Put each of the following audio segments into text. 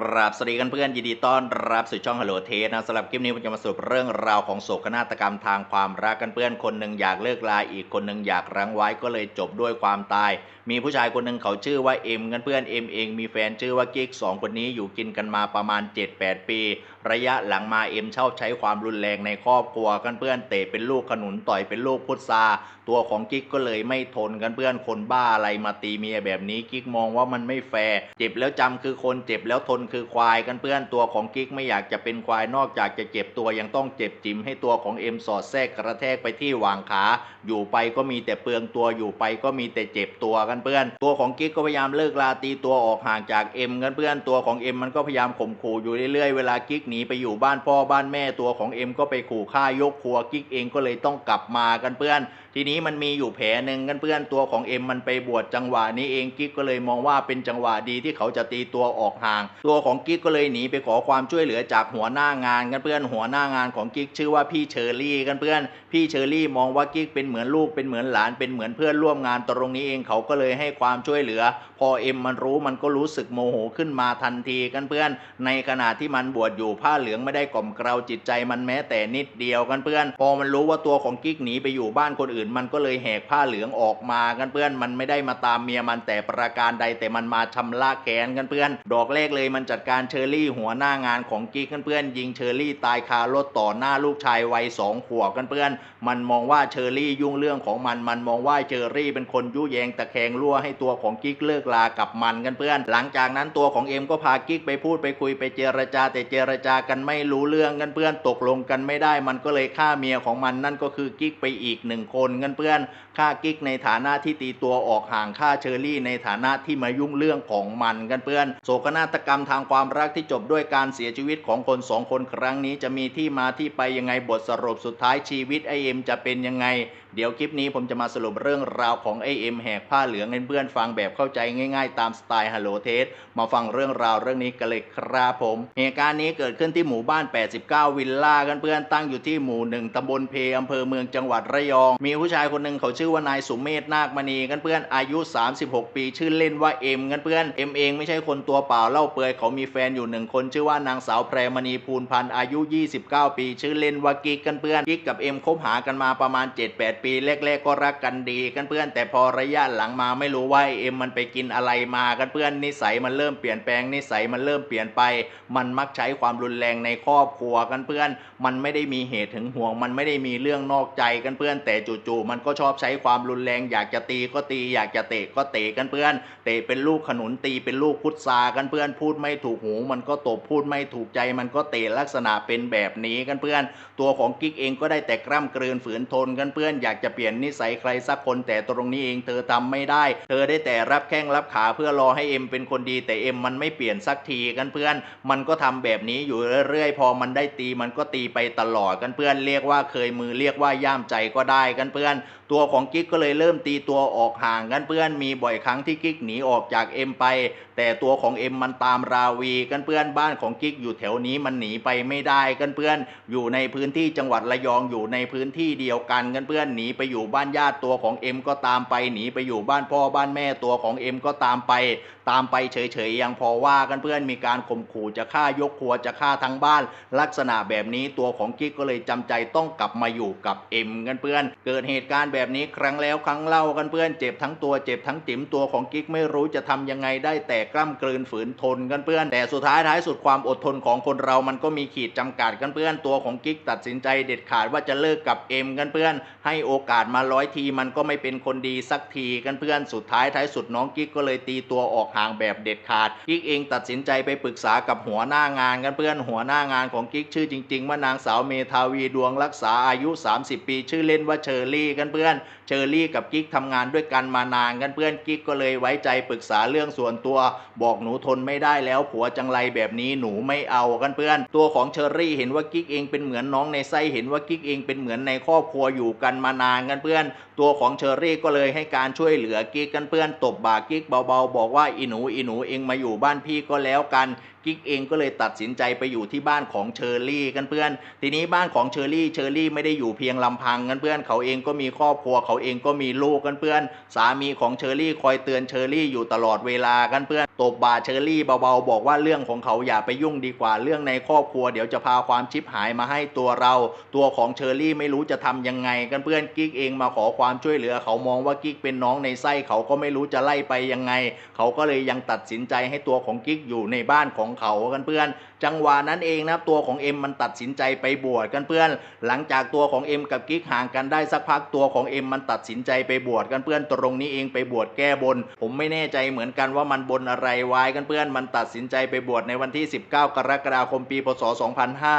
กราบสวัสดีกันเพื่อนยินดีต้อนรับสู่ช่องฮัลโหลเทสนะสำหรับคลิปนี้ผมจะมาสรุปเรื่องราวของโศกนาฏกรรมทางความรักกันเพื่อนคนหนึ่งอยากเลิกลาอีกคนหนึ่งอยากรั้งไว้ก็เลยจบด้วยความตาย มีผู้ชายคนหนึ่งเขาชื่อว่าเอ็มกันเพื่อนเอ็มเองมีแฟนชื่อว่ากิ๊กสองคนนี้อยู่กินกันมาประมาณ 7-8 ปี ระยะหลังมาเอ็มชอบใช้ความรุนแรงในครอบครัวกันเพื่อนเตะเป็นลูกขนุนต่อยเป็นลูกพุทธาตัวของกิ๊กก็เลยไม่ทนกันเพื่อนคนบ้าอะไรมาตีเมียแบบนี้กิ๊กมองว่ามันไม่แฟร์เจ็บแล้วจำคือคนเจ็บแล้วทนคือควายกันเพื่อนตัวของกิ๊กไม่อยากจะเป็นควายนอกจากจะเจ็บตัวยังต้องเจ็บจิ๋มให้ตัวของเอ็มสอดแทรกกระแทกไปที่หว่างขา อยู่ไปก็มีแต่เปลืองตัวอยู่ไปก็มีแต่เจ็บตัวกันเพื่อน ตัวของกิ๊กก็พยายามเลิกลาตีตัวออกห่างจากเอ็มกันเพื่อนตัวของเอ็มมันก็พยายามข่มขู่อยู่เรื่อยๆเวลากิ๊กหนีไปอยู่บ้านพ่อบ้านแม่ตัวของเอ็มก็ไปขู่ฆ่ายกครัวกิ๊กเองก็เลยต้องกลับมากันเพื่อน ทีนี้มันมีอยู่แผลหนึ่งกันเพื่อนตัวของเอ็มมันไปบวชจังหวะนี้เองกิ๊กก็เลยมองว่าเป็นจังหวะดีที่เขาจะตีตัวออกห่าง ตัวของกิ๊กก็เลยหนีไปขอความช่วยเหลือจากหัวหน้างานกันเพื่อนหัวหน้างานของกิ๊กชื่อว่าพี่เชอรี่กันเพื่อน พี่เชอรี่มองว่ากิ๊กเป็นเหมือนลูกเป็นเหมือนหลานเป็นเหมือนเพื่อนร่วมงานตรงนี้เองเขาก็เลยให้ความช่วยเหลือ พอเอ็มมันรู้มันก็รู้สึกโมโหขึ้นมาทันทีกันเพื่อน ในขณะที่มันบวชอยู่ผ้าเหลืองไม่ได้กล่อมเกลาจิตใจมันแม้แต่นิดเดียวกันเพื่อน พอมันรู้ว่าตัวของกิ๊กหนีไปอยู่บ้านคนอื่น มันก็เลยแหกผ้าเหลืองออกมากันเพื่อน มันไม่ได้มาตามเมียมันแต่ประการใดแต่มันมาชำระแค้นกันเพื่อน ดอกแรกเลยมันจัดการเชอรี่หัวหน้างานของกิ๊กกันเพื่อน ยิงเชอรี่ตายคารถต่อหน้าลูกชายวัยสองขวบกันเพื่อน มันมองว่าเชอรี่ยุ่งเรื่องของมัน มันมองว่าเชอรี่เป็นคนยุแยงตะแคงรั่วให้ตัวของกิ๊กเลิกลากับมันกันเพื่อน หลังจากนั้นตัวของเอ็มก็พากิ๊กไปพูดไปคุยไปเจรจาแต่เจรจากันไม่รู้เรื่องกันเพื่อนตกลงกันไม่ได้มันก็เลยฆ่าเมียของมันนั่นก็คือกิ๊กไปอีกหนึ่งคนกันเพื่อน ฆ่ากิ๊กในฐานะที่ตีตัวออกห่างฆ่าเชอรี่ ในฐานะที่มายุ่งเรื่องของมันกันเพื่อนโศกนาฏกรรมทางความรักที่จบด้วยการเสียชีวิตของคนสองคนครั้งนี้จะมีที่มาที่ไปยังไงบทสรุปสุดท้ายชีวิตไอเอ็มจะเป็นยังไง เดี๋ยวคลิปนี้ผมจะมาสรุปเรื่องราวของไอเอ็มแหกผ้าเหลืองให้เพื่อนฟังแบบเข้าใจง่าย ๆ ตามสไตล์ฮัลโหลเทสมาฟังเรื่องราวเรื่องนี้กันเลยครับผม เหตุการณ์นี้เกิดขึ้นที่หมู่บ้าน 89 วิลล่ากันเพื่อนตั้งอยู่ที่หมู่หนึ่งตำบลเพอำเภอเมืองจังหวัดระยอง มีผู้ชายคนหนึ่งเขาชื่อื่อว่านายสุเมธนาคมณีกันเพื่อนอายุ 36 ปี ชื่อเล่นว่าเอ็มกันเพื่อนเอ็มเองไม่ใช่คนตัวเปล่าเล่าเปลือยเขามีแฟนอยู่หนึ่งคนชื่อว่านางสาวแพรมณีภูลพันธ์อายุ 29 ปี ชื่อเล่นว่ากิ๊กกันเพื่อนกิ๊กกับเอ็มคบหากันมาประมาณ 7-8 ปีแรก ๆ ก็รักกันดีกันเพื่อน แต่พอระยะหลังมาไม่รู้ว่าเอ็มมันไปกินอะไรมากันเพื่อนนิสัยมันเริ่มเปลี่ยนแปลงนิสัยมันเริ่มเปลี่ยนไป มันมักใช้ความรุนแรงในครอบครัวกันเพื่อน มันไม่ได้มีเหตุถึงห่วง มันไม่ได้มีเรื่องนอกใจกันเพื่อน แต่จู่ๆมันก็ชอบใช้ความรุนแรงอยากจะตีก็ตี อยากจะเตะก็เตะกันเพื่อน เตะเป็นลูกขนุนตีเป็นลูกพุทธากันเพื่อนพูดไม่ถูกหูมันก็ตบพูดไม่ถูกใจมันก็เตะลักษณะเป็นแบบนี้กันเพื่อน ตัวของกิ๊กเองก็ได้แต่กล้ำกลืนฝืนทนกันเพื่อนอยากจะเปลี่ยนนิสัยใครสักคนแต่ตรงนี้เองเธอทำไม่ได้ เธอได้แต่รับแข้งรับขาเพื่อรอให้เอ็มเป็นคนดีแต่เอ็มมันไม่เปลี่ยนสักทีกันเพื่อน มันก็ทำแบบนี้อยู่เรื่อยๆ พอมันได้ตีมันก็ตีไปตลอดกันเพื่อนเรียกว่าเคยมือเรียกว่าย่ามใจก็ได้กันเพื่อน ตัวของกิ๊กก็เลยเริ่มตีตัวออกห่างกันเพื่อนมีบ่อยครั้งที่กิ๊กหนีออกจากเอ็มไป แต่ตัวของเอ็มมันตามราวีกันเพื่อนบ้านของกิ๊กอยู่แถวนี้มันหนีไปไม่ได้กันเพื่อนอยู่ในพื้นที่จังหวัดระยองอยู่ในพื้นที่เดียวกันกันเพื่อนหนีไปอยู่บ้านญาติตัวของเอ็มก็ตามไปหนีไปอยู่บ้านพ่อบ้านแม่ตัวของเอ็มก็ตามไป ตามไปเฉยๆยังพอว่ากันเพื่อนมีการข่มขู่จะฆ่ายกครัวจะฆ่าทั้งบ้าน ลักษณะแบบนี้ตัวของกิ๊กก็เลยจำใจต้องกลับมาอยู่กับเอ็มกันเพื่อน เกิดเหตุการณ์แบบนี้ครั้งแล้วครั้งเล่ากันเพื่อนเจ็บทั้งตัวเจ็บทั้งจิ๋มตัวของกิ๊กไม่รู้จะทำยังไงได้แต่กล้ำกลืนฝืนทนกันเพื่อน แต่สุดท้ายท้ายสุดความอดทนของคนเรามันก็มีขีดจำกัดกันเพื่อนตัวของกิ๊กตัดสินใจเด็ดขาดว่าจะเลิกกับเอ็มกันเพื่อน ให้โอกาสมาร้อยทีมันก็ไม่เป็นคนดีสักทีกันเพื่อนสุดท้ายท้ายสุดน้องกิ๊กก็เลยตีตัวออกห่างแบบเด็ดขาดกิ๊กเองตัดสินใจไปปรึกษากับหัวหน้างานกันเพื่อนหัวหน้างานของกิ๊กชื่อจริง ๆ ว่านางสาวเมทาวีดวงรักษาอายุ 30 ปี ชื่อเล่นว่าเชอรี่กันเพื่อนเชอรี่กับกิ๊กทำงานด้วยกันมานานกันเพื่อนกิ๊กก็เลยไว้ใจปรึกษาเรื่องส่วนตัว บอกหนูทนไม่ได้แล้วผัวจังไรแบบนี้หนูไม่เอากันเพื่อน ตัวของเชอรี่เห็นว่ากิ๊กเองเป็นเหมือนน้องในไส้เห็นว่ากิ๊กเองเป็นเหมือนในครอบครัวอยู่กันมานานกันเพื่อนตัวของเชอรี่ก็เลยให้การช่วยเหลือกิ๊กกันเพื่อนตบบ่ากิ๊กเบาๆ บอกว่าอีหนูอีหนูเองมาอยู่บ้านพี่ก็แล้วกันกิ๊กเองก็เลยตัดสินใจไปอยู่ที่บ้านของเชอรี่กันเพื่อน ทีนี้บ้านของเชอรี่เชอรี่ไม่ได้อยู่เพียงลำพังกันเพื่อนเขาเองก็มีครอบครัวเขาเองก็มีลูกกันเพื่อน สามีของเชอรี่คอยเตือนเชอรี่อยู่ตลอดเวลากันเพื่อนตบบ่าเชอรี่เบาๆ บอกว่าเรื่องของเขาอย่าไปยุ่งดีกว่าเรื่องในครอบครัวเดี๋ยวจะพาความชิบหายมาให้ตัวเรา ตัวของเชอรี่ไม่รู้จะทำยังไงกันเพื่อนกิ๊กเองมาขอความความช่วยเหลือ เขามองว่ากิ๊กเป็นน้องในไส้เขาก็ไม่รู้จะไล่ไปยังไง เขาก็เลยยังตัดสินใจให้ตัวของกิ๊กอยู่ในบ้านของเขากันเพื่อน จังหวะนั้นเองนะตัวของเอ็มมันตัดสินใจไปบวชกันเพื่อน หลังจากตัวของเอ็มกับกิ๊กห่างกันได้สักพักตัวของเอ็มมันตัดสินใจไปบวชกันเพื่อนตรงนี้เองไปบวชแก้บน ผมไม่แน่ใจเหมือนกันว่ามันบนอะไรไว้กันเพื่อน มันตัดสินใจไปบวชในวันที่ 19 กรกฎาคมปีพศ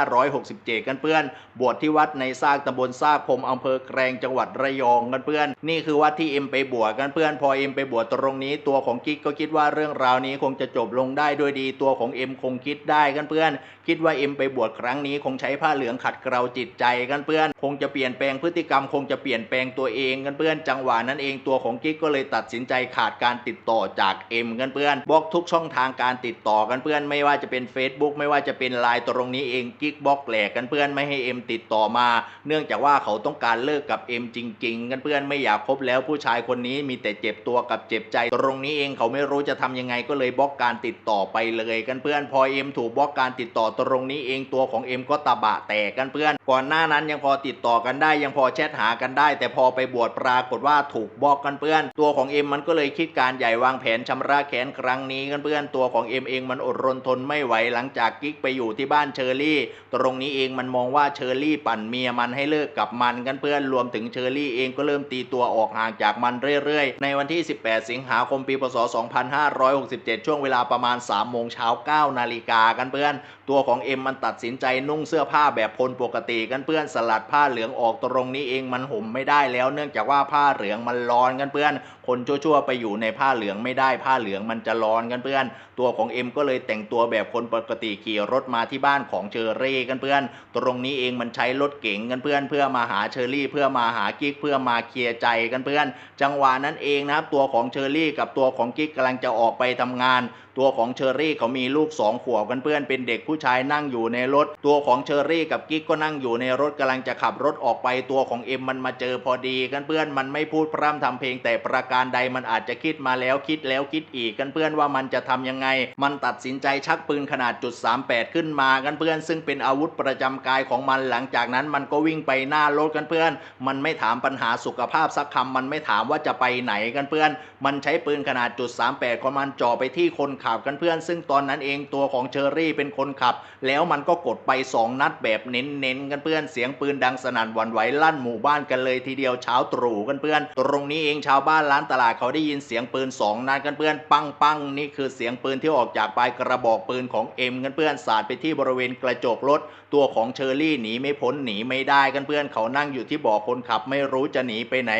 2567 กันเพื่อน บวชที่วัดในซากตำบลซากพรมอำเภอแกลงจังหวัดระยองกันเพื่อนนี่คือวัดที่เอ็มไปบวชกันเพื่อนพอเอ็มไปบวชตรงนี้ ตัวของกิ๊กก็คิดว่าเรื่องราวนี้คงจะจบลงได้ด้วยดีตัวของเอ็มคงคิดได้กันเพื่อน คิดว่าเอ็มไปบวชครั้งนี้คงใช้ผ้าเหลืองขัดเกลาจิตใจกันเพื่อน คงจะเปลี่ยนแปลงพฤติกรรม คงจะเปลี่ยนแปลงตัวเองกันเพื่อน จังหวะนั้นเองตัวของกิ๊กก็เลยตัดสินใจขาดการติดต่อจากเอ็มกันเพื่อนบล็อกทุกช่องทางการติดต่อกันเพื่อน ไม่ว่าจะเป็น Facebook ไม่ว่าจะเป็นไลน์ตรงนี้เองกิ๊กบล็อกแหลกกันเพื่อนไม่ให้เอ็มติดต่อมา เนื่องจากว่าเขาต้องการเลิกกับเอ็มจริง ๆ กันเพื่อนไม่อยากคบแล้วผู้ชายคนนี้มีแต่เจ็บตัวกับเจ็บใจ ตรงนี้เองเขาไม่รู้จะทำยังไงก็เลยบล็อกการติดต่อไปเลยกันเพื่อนพอเอ็มถูกบล็อกการติดต่อตรงนี้เองตัวของเอ็มก็ตาบะแตกกันเพื่อน ก่อนหน้านั้นยังพอติดต่อกันได้ยังพอแชทหากันได้ แต่พอไปบวชปรากฏว่าถูกบล็อกกันเพื่อน ตัวของเอ็มมันก็เลยคิดการใหญ่วางแผนชำระแค้นครั้งนี้กันเพื่อนตัวของเอ็มเองมันอดรนทนไม่ไหวหลังจากกิ๊กไปอยู่ที่บ้านเชอรี่ ตรงนี้เองมันมองว่าเชอรี่ปั่นเมียมันให้เลิกกับมันกันเพื่อนรวมถึงเชอรี่เองก็เริ่มตีตัวออกห่างจากมันเรื่อยๆ ในวันที่ 18 สิงหาคมปีพศ 2567 ช่วงเวลาประมาณ 3 โมงเช้า 9 นาฬิกากันเพื่อน ตัวของเอ็มมันตัดสินใจนุ่งเสื้อผ้าแบบคนปกติกันเพื่อนสลัดผ้าเหลืองออกตรงนี้เองมันห่มไม่ได้แล้ว เนื่องจากว่าผ้าเหลืองมันร้อนกันเพื่อน คนชั่วๆ ไปอยู่ในผ้าเหลืองไม่ได้ผ้าเหลืองมันจะร้อนกันเพื่อน ตัวของเอ็มก็เลยแต่งตัวแบบคนปกติขี่รถมาที่บ้านของเชอรี่กันเพื่อน ตรงนี้เองมันใช้รถเก๋งกันเพื่อนเพื่อมาหาเชอรี่ เพื่อมาหากิ๊กเพื่อมาเคลียร์ใจกันเพื่อน จังหวะนั้นเองนะครับ ตัวของเชอรี่กับตัวของกิ๊กกำลังจะออกไปทำงาน ตัวของเชอรี่เขามีลูกสองขวบกันเพื่อนเป็นเด็กผู้ชายนั่งอยู่ในรถ ตัวของเชอรี่กับกิ๊กก็นั่งอยู่ในรถกำลังจะขับรถออกไปตัวของเอ็มมันมาเจอพอดีกันเพื่อนมันไม่พูดพร่ำทำเพลงแต่ประการใดมันอาจจะคิดมาแล้วคิดแล้วคิดอีกกันเพื่อนว่ามันจะทำยังไง มันตัดสินใจชักปืนขนาดจุด38 ขึ้นมากันเพื่อนซึ่งเป็นอาวุธประจำกายของมันหลังจากนั้นมันก็วิ่งไปหน้ารถกันเพื่อน มันไม่ถามปัญหาสุขภาพสักคำมันไม่ถามว่าจะไปไหนกันเพื่อน มันใช้ปืนขนาดจุด38ของมันจ่อไปที่คนขับกันเพื่อน ซึ่งตอนนั้นเองตัวของเชอรี่เป็นคนขับ แล้วมันก็กดไป 2 นัดแบบเน้นๆกันเพื่อนเสียงปืนดังสนั่นวันไหวลั่นหมู่บ้านกันเลยทีเดียวเช้าตรู่กันเพื่อน ตรงนี้เองชาวบ้านร้านตลาดเขาได้ยินเสียงปืน 2 นัดกันเพื่อนปังปังๆนี่คือเสียงปืนที่ออกจากปลายกระบอกปืนของเอ็มกันเพื่อนสาดไปที่บริเวณกระจกรถ ตัวของเชอรี่หนีไม่พ้นหนีไม่ได้กันเพื่อนเขานั่งอยู่ที่เบาะคนขับไม่รู้จะหนีไปไหน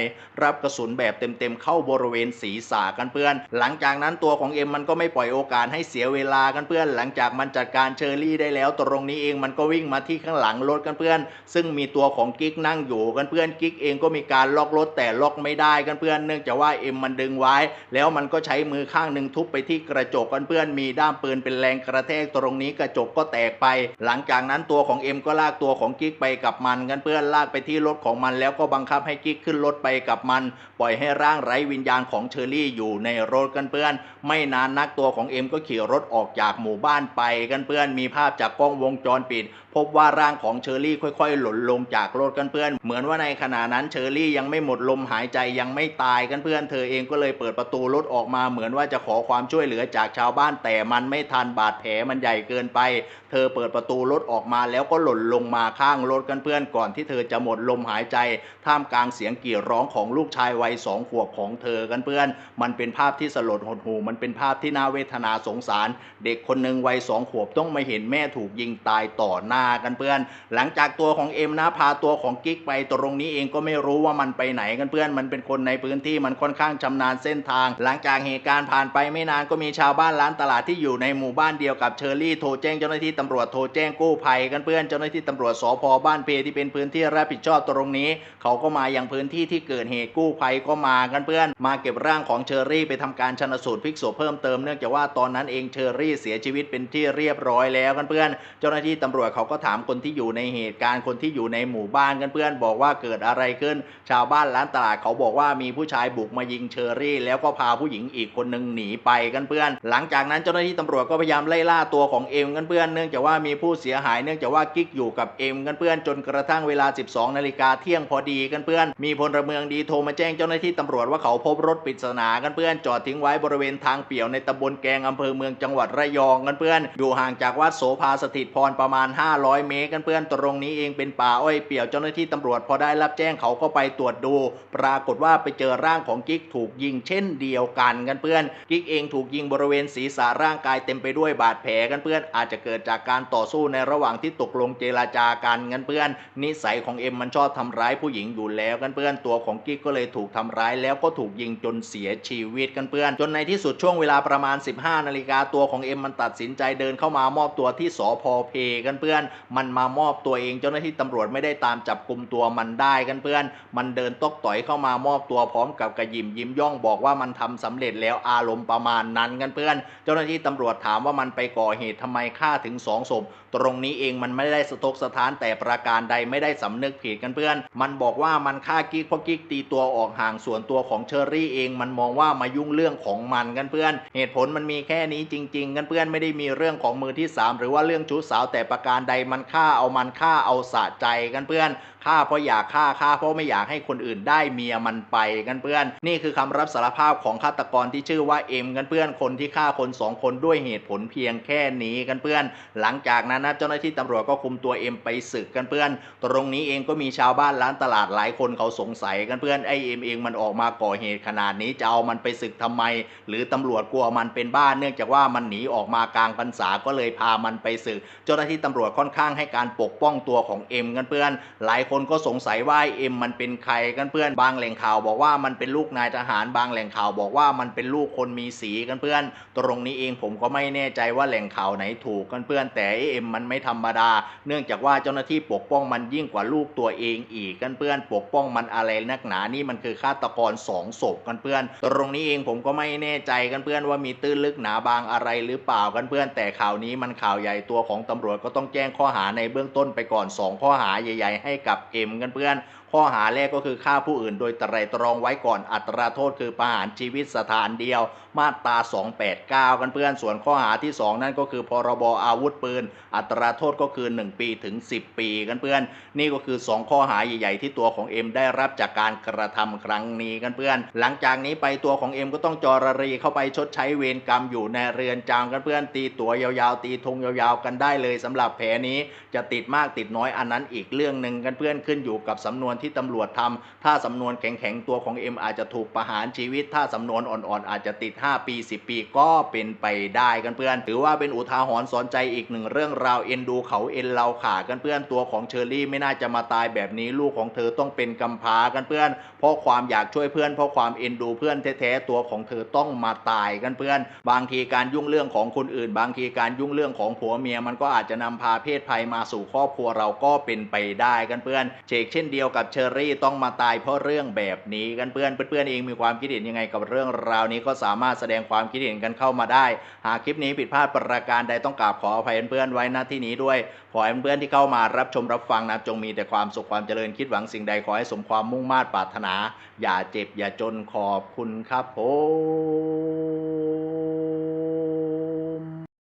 รับกระสุนแบบเต็มๆเข้าบริเวณศีรษะกันเพื่อน หลังจากนั้นตัวของเอ็มมันก็ไม่ปล่อยโโอกาสให้เสียเวลากันเพื่อน หลังจากมันจัดการเชอรี่ได้แล้ว ตรงนี้เองมันก็วิ่งมาที่ข้างหลังรถกันเพื่อน ซึ่งมีตัวของกิ๊กนั่งอยู่กันเพื่อนกิ๊กเองก็มีการล็อกรถแต่ล็อกไม่ได้กันเพื่อน เนื่องจากว่าเอ็มมันดึงไว้ แล้วมันก็ใช้มือข้างหนึ่งทุบไปที่กระจกกันเพื่อนมีด้ามปืนเป็นแรงกระแทกตรงนี้กระจกก็แตกไป หลังจากนั้นตัวของเอ็มก็ลากตัวของกิ๊กไปกับมันกันเพื่อนลากไปที่รถของมัน แล้วก็บังคับให้กิ๊กขึ้นรถไปกับมัน ปล่อยให้ร่างไร้วิญญาณของเชอรี่อยู่ในรถกันเพื่อน ไม่นานนักตัวของเอ็มก็ขี่รถออกจากหมู่บ้านไปกันเพื่อนมีภาพจากกล้องวงจรปิด พบว่าร่างของเชอรี่ค่อยๆ หล่นลงจากรถกันเพื่อน เหมือนว่าในขณะนั้นเชอรี่ยังไม่หมดลมหายใจยังไม่ตายกันเพื่อน เธอเองก็เลยเปิดประตูรถออกมาเหมือนว่าจะขอความช่วยเหลือจากชาวบ้านแต่มันไม่ทันบาดแผลมันใหญ่เกินไป เธอเปิดประตูรถออกมาแล้วก็หล่นลงมาข้างรถกันเพื่อนก่อนที่เธอจะหมดลมหายใจ ท่ามกลางเสียงกรีดร้องของลูกชายวัยสองขวบของเธอกันเพื่อน มันเป็นภาพที่สลดหดหู่มันเป็นภาพที่น่าเวทนาสงสาร เด็กคนหนึ่งวัยสองขวบต้องมาเห็นแม่ถูกยิงตายต่อหน้ากันเพื่อน หลังจากตัวของเอ็มนะพาตัวของกิ๊กไปตรงนี้เองก็ไม่รู้ว่ามันไปไหนกันเพื่อน มันเป็นคนในพื้นที่มันค่อนข้างชำนาญเส้นทาง หลังจากเหตุการณ์ผ่านไปไม่นานก็มีชาวบ้านร้านตลาดที่อยู่ในหมู่บ้านเดียวกับเชอรี่โทรแจ้งเจ้าหน้าที่ตำรวจโทรแจ้งกู้ภัยกันเพื่อนเจ้าหน้าที่ตำรวจสพบ้านเพที่เป็นพื้นที่รับผิดชอบตรงนี้ เขาก็มาอยังพื้นที่ที่เกิดเหตุกู้ภัยก็มากันเพื่อน มาเก็บร่างของเชอรี่ไปทำการชนสูตรพลิกศพเพิ่มเติมเนื่องจากว่าตอนนั้นเองเชอรี่เสียชีวิตเป็นที่เรียบร้อยแล้วกันเพื่อน เจ้าหน้าที่ตำรวจเขาก็ถามคนที่อยู่ในเหตุการณ์คนที่อยู่ในหมู่บ้านกันเพื่อนบอกว่าเกิดอะไรขึ้น ชาวบ้านร้านตลาดเขาบอกว่ามีผู้ชายบุกมายิงเชอรี่ แล้วก็พาผู้หญิงอีกคนหนึ่งหนีไปกันเพื่อน หลังจากนั้นเจ้าหน้าที่ตำรวจก็พยายามไล่ล่าตัวของเอ็มกันเพื่อนเนื่องจากว่ามีผู้เสียหายเนื่องจากว่ากิ๊กอยู่กับเอ็มกันเพื่อนจนกระทั่งเวลา 12 นาฬิกาเที่ยงพอดีกันเพื่อน มีพลเมืองดีโทรมาแจ้งเจ้าหน้าที่ตำรวจว่าเขาพบรถปริศนากันเพื่อนจอดทิ้งไว้บริเวณทางเปี่ยวในตำบลแกงอำเภอเมืองจังหวัดระยองกันเพื่อน อยู่ห่างจากวัดโสภาสถิตพรประมาณ 500เมตรกันเพื่อนตรงนี้เองเป็นป่าอ้อยเปี่ยวเจ้าหน้าที่ตำรวจพอได้รับแจ้งเขาก็ไปตรวจดู ปรากฏว่าไปเจอร่างของกิ๊กถูกยิงเช่นเดียวกันกันเพื่อนกิ๊กเองถูกยิงบริเวณศีรษะร่างกายเต็มไปด้วยบาดแผลกันเพื่อนอาจจะเกิดจากการต่อสู้ในระหว่างที่ตกลงเจรจากันกันเพื่อน นิสัยของเอ็มมันชอบทำร้ายผู้หญิงอยู่แล้วกันเพื่อนตัวของกิ๊กก็เลยถูกทำร้ายแล้วก็ถูกยิงจนเสียชีวิตกันเพื่อน จนในที่สุดช่วงเวลาประมาณ 15นาฬิกาตัวของเอ็มมันตัดสินใจเดินเข้ามามอบตัวที่สพเพกันเพื่อนมันมามอบตัวเอง เจ้าหน้าที่ตำรวจไม่ได้ตามจับกลุ่มตัวมันได้กันเพื่อน มันเดินตกต่อยเข้ามามอบตัวพร้อมกับกระยิมยิ้มย่องบอกว่ามันทำสำเร็จแล้วอารมณ์ประมาณนั้นกันเพื่อน เจ้าหน้าที่ตำรวจถามว่ามันไปก่อเหตุทำไมฆ่าถึงสองศพตรงนี้เองมันไม่ได้สะทกสถานแต่ประการใดไม่ได้สำนึกผิดกันเพื่อน มันบอกว่ามันฆ่ากิ๊กเพราะกิ๊กตีตัวออกห่างส่วนตัวของเชอรี่เอง มันมองว่ามายุ่งเรื่องของมันกันเพื่อน เหตุผลมันมีแค่นี้จริง ๆ กันเพื่อนไม่ได้มีเรื่องของมือที่สามหรือว่าเรื่องชู้สาวแต่ประการใดมันฆ่าเอามันฆ่าเอาสะใจกันเพื่อนฆ่าเพราะอยากฆ่าฆ่าเพราะไม่อยากให้คนอื่นได้เมียมันไปกันเพื่อน นี่คือคำรับสารภาพของฆาตกรที่ชื่อว่าเอ็มกันเพื่อนคนที่ฆ่าคนสองคนด้วยเหตุผลเพียงแค่นี้กันเพื่อน หลังจากนั้นนะเจ้าหน้าที่ตำรวจก็คุมตัวเอ็มไปศึกกันเพื่อน ตรงนี้เองก็มีชาวบ้านร้านตลาดหลายคนเขาสงสัยกันเพื่อนไอเอ็มเองมันออกมาก่อเหตุขนาดนี้จะเอามันไปศึกทำไม หรือตำรวจกลัวมันเป็นบ้านเนื่องจากว่ามันหนีออกมากลางพรรษาก็เลยพามันไปศึก เจ้าหน้าที่ตำรวจค่อนข้างให้การปกป้องตัวของเอ็มกันเพื่อน หลายคนก็สงสัยว่าเอ็มมันเป็นใครกันเพื่อน บางแหล่งข่าวบอกว่ามันเป็นลูกนายทหาร บางแหล่งข่าวบอกว่ามันเป็นลูกคนมีสีกันเพื่อน ตรงนี้เองผมก็ไม่แน่ใจว่าแหล่งข่าวไหนถูกกันเพื่อน แต่เอ็มมันไม่ธรรมดา เนื่องจากว่าเจ้าหน้าที่ปกป้องมันยิ่งกว่าลูกตัวเองอีกกันเพื่อน ปกป้องมันอะไรนักหนา นี่มันคือฆาตกรสองศพกันเพื่อน ตรงนี้เองผมก็ไม่แน่ใจกันเพื่อนว่ามีตื้นลึกหนาบางอะไรหรือเปล่ากันเพื่อน แต่ข่าวนี้มันข่าวใหญ่ตัวของตำรวจก็ต้องแจ้งข้อหาในเบื้องต้นไปก่อน 2 ข้อหาใหญ่ ๆ ให้กับเอ็มกันเพื่อน ข้อหาแรกก็คือฆ่าผู้อื่นโดยไตรตรองไว้ก่อนอัตราโทษคือประหารชีวิตสถานเดียว มาตรา 289 กันเพื่อนส่วนข้อหาที่ 2 นั่นก็คือ พรบอาวุธปืน อัตราโทษก็คือ 1 ปีถึง 10 ปีกันเพื่อน นี่ก็คือ 2 ข้อหาใหญ่ ๆ ที่ตัวของเอ็มได้รับจากการกระทำครั้งนี้กันเพื่อน หลังจากนี้ไปตัวของเอ็มก็ต้องจอรรีเข้าไปชดใช้เวรกรรมอยู่ในเรือนจำกันเพื่อนตีตัวยาวๆ ตีธงยาวๆ กันได้เลยสำหรับแผลนี้จะติดมากติดน้อยอันนั้นอีกเรื่องหนึ่งกันเพื่อนขึ้นอยู่กับสำนวนที่ตำรวจทำถ้าสำนวนแข็งๆตัวของเอ็มอาจจะถูกประหารชีวิต ถ้าสำนวนอ่อนๆอาจจะติด 5 ปี 10 ปีก็เป็นไปได้กันเพื่อน ถือว่าเป็นอุทาหรณ์สอนใจอีกหนึ่งเรื่องราวเอ็นดูเขาเอ็นเราขากันเพื่อนตัวของเชอรี่ไม่น่าจะมาตายแบบนี้ลูกของเธอต้องเป็นกำพร้ากันเพื่อน เพราะความอยากช่วยเพื่อนเพราะความเอ็นดูเพื่อนแท้ๆตัวของเธอต้องมาตายกันเพื่อน บางทีการยุ่งเรื่องของคนอื่น บางทีการยุ่งเรื่องของผัวเมียมันก็อาจจะนำพาเพศภัยมาสู่ครอบครัวเราก็เป็นไปได้กันเพื่อนเชกเช่นเดียวกับเชอรี่ต้องมาตายเพราะเรื่องแบบนี้กันเพื่อนเพื่อนเองมีความคิดเห็นยังไงกับเรื่องราวนี้ก็สามารถแสดงความคิดเห็นกันเข้ามาได้ หากคลิปนี้ผิดพลาดประการใดต้องกราบขออภัยเพื่อนๆไว้ณที่นี้ด้วย ขอเพื่อนๆที่เข้ามารับชมรับฟังนะจงมีแต่ความสุขความเจริญคิดหวังสิ่งใดขอให้สมความมุ่งมา่ปรารถนา อย่าเจ็บอย่าจนขอบคุณครับผม